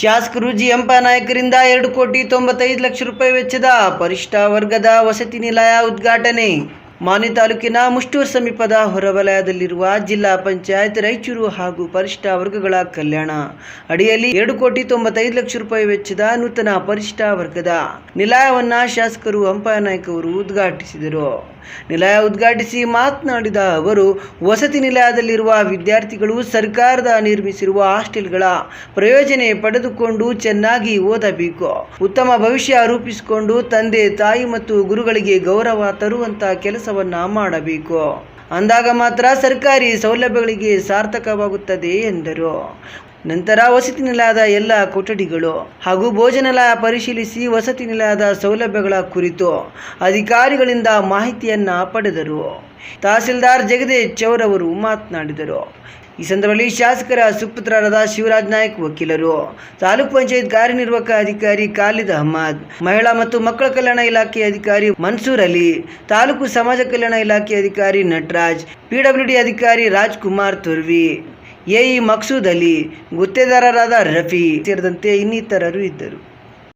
ಶಾಸಕರು ಜಿ ಎಂಪ ನಾಯಕರಿಂದ ಎರಡು ಕೋಟಿ ತೊಂಬತ್ತೈದು ಲಕ್ಷ ರೂಪಾಯಿ ವೆಚ್ಚದ ಪರಿಷ್ಠ ವರ್ಗದ ವಸತಿ ನಿಲಯ ಉದ್ಘಾಟನೆ ಮಾನ್ಯ ತಾಲೂಕಿನ ಮುಷ್ಟೂರು ಸಮೀಪದ ಹೊರವಲಯದಲ್ಲಿರುವ ಜಿಲ್ಲಾ ಪಂಚಾಯತ್ ರಾಯಚೂರು ಹಾಗೂ ಪರಿಷ್ಠ ವರ್ಗಗಳ ಕಲ್ಯಾಣ. ಅಡಿಯಲ್ಲಿ ಎರಡು ಕೋಟಿ ತೊಂಬತ್ತೈದು ಲಕ್ಷ ರೂಪಾಯಿ ವೆಚ್ಚದ ನೂತನ ಪರಿಷ್ಠ ವರ್ಗದ ನಿಲಯವನ್ನ ಶಾಸಕರು ನಾಯಕ್ ಅವರು ಉದ್ಘಾಟಿಸಿದರು. ನಿಲಯ ಉದ್ಘಾಟಿಸಿ ಮಾತನಾಡಿದ ಅವರು, ವಸತಿ ನಿಲಯದಲ್ಲಿರುವ ವಿದ್ಯಾರ್ಥಿಗಳು ಸರ್ಕಾರದ ನಿರ್ಮಿಸಿರುವ ಹಾಸ್ಟೆಲ್ಗಳ ಪ್ರಯೋಜನೆ ಪಡೆದುಕೊಂಡು ಚೆನ್ನಾಗಿ ಓದಬೇಕು. ಉತ್ತಮ ಭವಿಷ್ಯ ರೂಪಿಸಿಕೊಂಡು ತಂದೆ, ತಾಯಿ ಮತ್ತು ಗುರುಗಳಿಗೆ ಗೌರವ ತರುವಂತ ಕೆಲಸವನ್ನ ಮಾಡಬೇಕು. ಅಂದಾಗ ಮಾತ್ರ ಸರ್ಕಾರಿ ಸೌಲಭ್ಯಗಳಿಗೆ ಸಾರ್ಥಕವಾಗುತ್ತದೆ ಎಂದರು. ನಂತರ ವಸತಿ ನಿಲಯದ ಎಲ್ಲ ಕೊಠಡಿಗಳು ಹಾಗೂ ಭೋಜನಾಲಯ ಪರಿಶೀಲಿಸಿ ವಸತಿ ನಿಲಯದ ಸೌಲಭ್ಯಗಳ ಕುರಿತು ಅಧಿಕಾರಿಗಳಿಂದ ಮಾಹಿತಿಯನ್ನ ಪಡೆದರು. ತಹಸೀಲ್ದಾರ್ ಜಗದೀಶ್ ಚೌರ್ ಅವರು ಮಾತನಾಡಿದರು. ಈ ಸಂದರ್ಭದಲ್ಲಿ ಶಾಸಕರ ಸುಪುತ್ರರಾದ ಶಿವರಾಜ್ ನಾಯ್ಕ್ ವಕೀಲರು, ತಾಲೂಕ್ ಪಂಚಾಯತ್ ಕಾರ್ಯನಿರ್ವಾಹಕ ಅಧಿಕಾರಿ ಖಾಲಿದ್ ಅಹಮದ್, ಮಹಿಳಾ ಮತ್ತು ಮಕ್ಕಳ ಕಲ್ಯಾಣ ಇಲಾಖೆ ಅಧಿಕಾರಿ ಮನ್ಸೂರ್ ಅಲಿ, ತಾಲೂಕು ಸಮಾಜ ಕಲ್ಯಾಣ ಇಲಾಖೆ ಅಧಿಕಾರಿ ನಟರಾಜ್ ಪಿಡಬ್ಲ್ಯೂಡಿ ಅಧಿಕಾರಿ ರಾಜ್ಕುಮಾರ್ ತುರ್ವಿ, ಎಇ ಮಕ್ಸೂದ್ ಅಲಿ, ಗುತ್ತೇದಾರರಾದ ರಫಿ ಸೇರಿದಂತೆ ಇನ್ನಿತರರು ಇದ್ದರು.